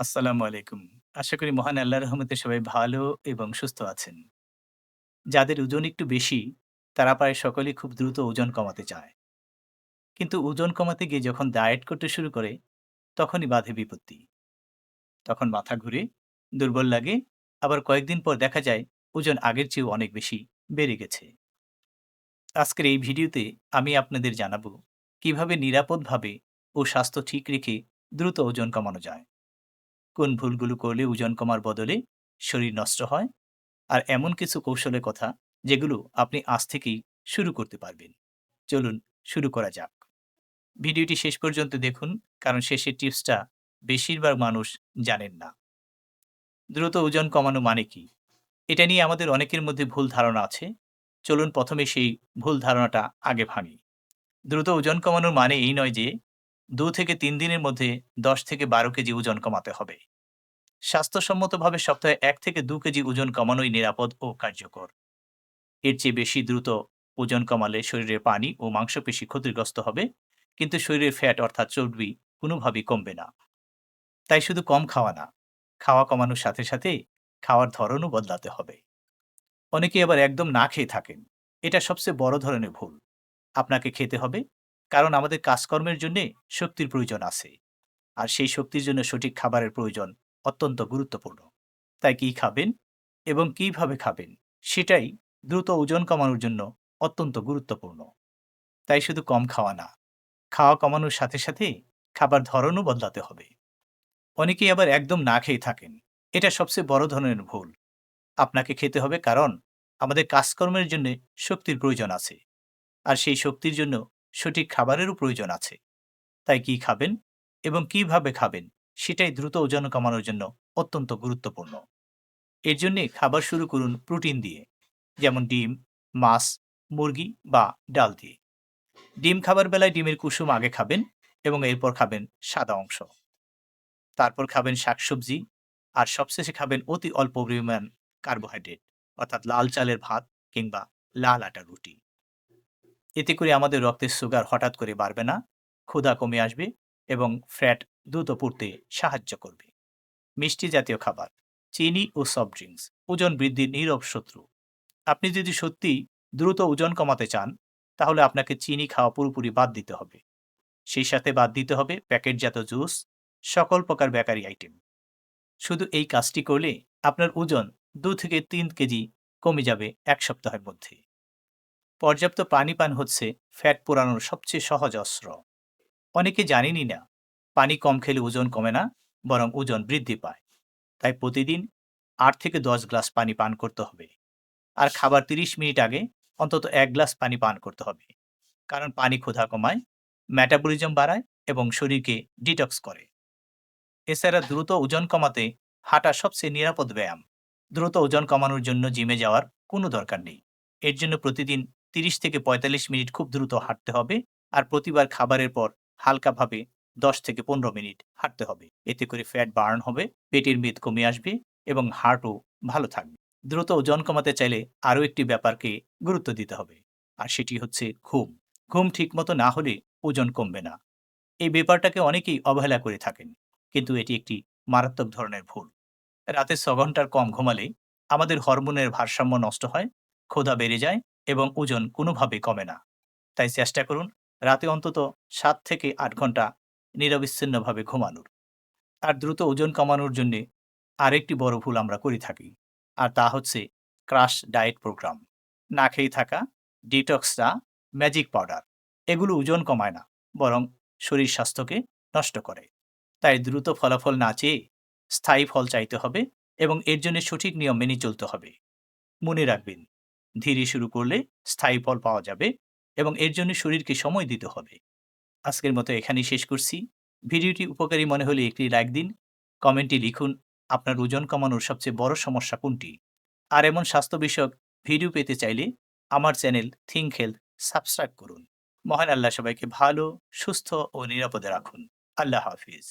আসসালামু আলাইকুম। আশা করি মহান আল্লাহ রহমতে সবাই ভালো এবং সুস্থ আছেন। যাদের ওজন একটু বেশি, তারা প্রায় সকলেই খুব দ্রুত ওজন কমাতে চায়। কিন্তু ওজন কমাতে গিয়ে যখন ডায়েট করতে শুরু করে, তখনই বাধে বিপত্তি। তখন মাথা ঘুরে, দুর্বল লাগে, আবার কয়েকদিন পর দেখা যায় ওজন আগের চেয়েও অনেক বেশি বেড়ে গেছে। আজকের এই ভিডিওতে আমি আপনাদের জানাব কীভাবে নিরাপদভাবে ও স্বাস্থ্য ঠিক রেখে দ্রুত ওজন কমানো যায়। কোন ভুলগুলো করলে ওজন কমার বদলে শরীর নষ্ট হয়? আর এমন কিছু কৌশলের কথা যেগুলো আপনি আজ থেকেই শুরু করতে পারবেন। চলুন শুরু করা যাক। ভিডিওটি শেষ পর্যন্ত দেখুন, কারণ শেষের টিপসটা বেশিরভাগ মানুষ জানেন না। দ্রুত ওজন কমানো মানে কি? এটা নিয়ে আমাদের অনেকের মধ্যে ভুল ধারণা আছে। চলুন প্রথমে সেই ভুল ধারণাটা আগে ভাঙি। দ্রুত ওজন কমানোর মানে এই নয় যে দু থেকে তিন দিনের মধ্যে দশ থেকে বারো কেজি ওজন কমাতে হবে। স্বাস্থ্যসম্মতভাবে সপ্তাহে এক থেকে দু কেজি ওজন কমানোই নিরাপদ ও কার্যকর। এর চেয়ে বেশি দ্রুত ওজন কমালে শরীরের পানি ও মাংসপেশি ক্ষতিগ্রস্ত হবে, কিন্তু শরীরের ফ্যাট অর্থাৎ চর্বি কোনোভাবেই কমবে না। তাই শুধু কম খাওয়া না, খাওয়া কমানোর সাথে সাথে খাওয়ার ধরনও বদলাতে হবে। অনেকে আবার একদম না খেয়ে থাকেন। এটা সবচেয়ে বড় ধরনের ভুল। আপনাকে খেতে হবে কারণ আমাদের কাজকর্মের জন্য শক্তির প্রয়োজন আছে। আর সেই শক্তির জন্য সঠিক খাবারের প্রয়োজন অত্যন্ত গুরুত্বপূর্ণ। তাই কি খাবেন এবং কীভাবে খাবেন সেটাই দ্রুত ওজন কমানোর জন্য অত্যন্ত গুরুত্বপূর্ণ। তাই শুধু কম খাওয়া না, খাওয়া কমানোর সাথে সাথে খাবার ধরনও বদলাতে হবে। অনেকেই আবার একদম না খেয়ে থাকেন, এটা সবচেয়ে বড় ধরনের ভুল। আপনাকে খেতে হবে কারণ আমাদের কাজকর্মের জন্য শক্তির প্রয়োজন আছে। আর সেই শক্তির জন্য সঠিক খাবারেরও প্রয়োজন আছে। তাই কি খাবেন এবং কীভাবে খাবেন সেটাই দ্রুত ওজন কমানোর জন্য অত্যন্ত গুরুত্বপূর্ণ। এর জন্যে খাবার শুরু করুন প্রোটিন দিয়ে, যেমন ডিম, মাছ, মুরগি বা ডাল দিয়ে। ডিম খাবার বেলায় ডিমের কুসুম আগে খাবেন এবং এরপর খাবেন সাদা অংশ। তারপর খাবেন শাকসবজি আর সবশেষে খাবেন অতি অল্প পরিমাণ কার্বোহাইড্রেট, অর্থাৎ লাল চালের ভাত কিংবা লাল আটা রুটি। এতে করে আমাদের রক্তের সুগার হঠাৎ করে বাড়বে না, ক্ষুধা কমে আসবে এবং ফ্যাট দ্রুত পড়তে সাহায্য করবে। মিষ্টি জাতীয় খাবার, চিনি ও সফট ড্রিঙ্কস ওজন বৃদ্ধির নীরব শত্রু। আপনি যদি সত্যি দ্রুত ওজন কমাতে চান, তাহলে আপনাকে চিনি খাওয়া পুরোপুরি বাদ দিতে হবে। সেই সাথে বাদ দিতে হবে প্যাকেটজাত জুস, সকল প্রকার বেকারি আইটেম। শুধু এই কাজটি করলে আপনার ওজন দু থেকে তিন কেজি কমে যাবে এক সপ্তাহের মধ্যে। পর্যাপ্ত পানি পান হচ্ছে ফ্যাট পোড়ানোর সবচেয়ে সহজ অস্ত্র। অনেকে জানেনই না, পানি কম খেলে ওজন কমে না, বরং ওজন বৃদ্ধি পায়। তাই প্রতিদিন আট থেকে দশ গ্লাস পানি পান করতে হবে। আর খাবার তিরিশ মিনিট আগে অন্তত এক গ্লাস পানি পান করতে হবে। কারণ পানি ক্ষুধা কমায় ম্যাটাবলিজম বাড়ায় এবং শরীরকে ডিটক্স করে। এছাড়া দ্রুত ওজন কমাতে হাঁটা সবচেয়ে নিরাপদ ব্যায়াম। দ্রুত ওজন কমানোর জন্য জিমে যাওয়ার কোনো দরকার নেই। এর জন্য প্রতিদিন তিরিশ থেকে পঁয়তাল্লিশ মিনিট খুব দ্রুত হাঁটতে হবে আর প্রতিবার খাবারের পর হালকাভাবে দশ থেকে পনেরো মিনিট হাঁটতে হবে। এতে করে ফ্যাট বার্ন হবে, পেটের মেদ কমে আসবে এবং হার্টও ভালো থাকবে। দ্রুত ওজন কমাতে চাইলে আরও একটি ব্যাপারকে গুরুত্ব দিতে হবে আর সেটি হচ্ছে ঘুম। ঘুম ঠিকমতো না হলে ওজন কমবে না। এই ব্যাপারটাকে অনেকেই অবহেলা করে থাকেন, কিন্তু এটি একটি মারাত্মক ধরনের ভুল। রাতে ছ ঘণ্টার কম ঘুমালে আমাদের হরমোনের ভারসাম্য নষ্ট হয়, ক্ষুধা বেড়ে যায় এবং ওজন কোনোভাবে কমে না। তাই চেষ্টা করুন রাতে অন্তত সাত থেকে আট ঘণ্টা নিরবিচ্ছিন্নভাবে ঘুমানোর। আর দ্রুত ওজন কমানোর জন্য আরেকটি বড় ভুল আমরা করে থাকি, আর তা হচ্ছে ক্রাশ ডায়েট প্রোগ্রাম। না খেয়ে থাকা ডিটক্সটা ম্যাজিক পাউডার, এগুলো ওজন কমায় না, বরং শরীর স্বাস্থ্যকে নষ্ট করে। তাই দ্রুত ফলাফল না চেয়ে স্থায়ী ফল চাইতে হবে এবং এর জন্য সঠিক নিয়ম মেনে চলতে হবে। মনে রাখবেন ধীরে শুরু করলে স্থায়ী ফল পাওয়া যাবে এবং এর জন্য শরীরকে সময় দিতে হবে। আজকের মতো এখানেই শেষ করছি। ভিডিওটি উপকারী মনে হলে একটি লাইক দিন, কমেন্টে লিখুন আপনার ওজন কমানোর সবচেয়ে বড় সমস্যা কোনটি। আর এমন স্বাস্থ্য বিষয়ক ভিডিও পেতে চাইলে আমার চ্যানেল থিঙ্ক হেলথ সাবস্ক্রাইব করুন। মহান আল্লাহ সবাইকে ভালো, সুস্থ ও নিরাপদে রাখুন। আল্লাহ হাফিজ।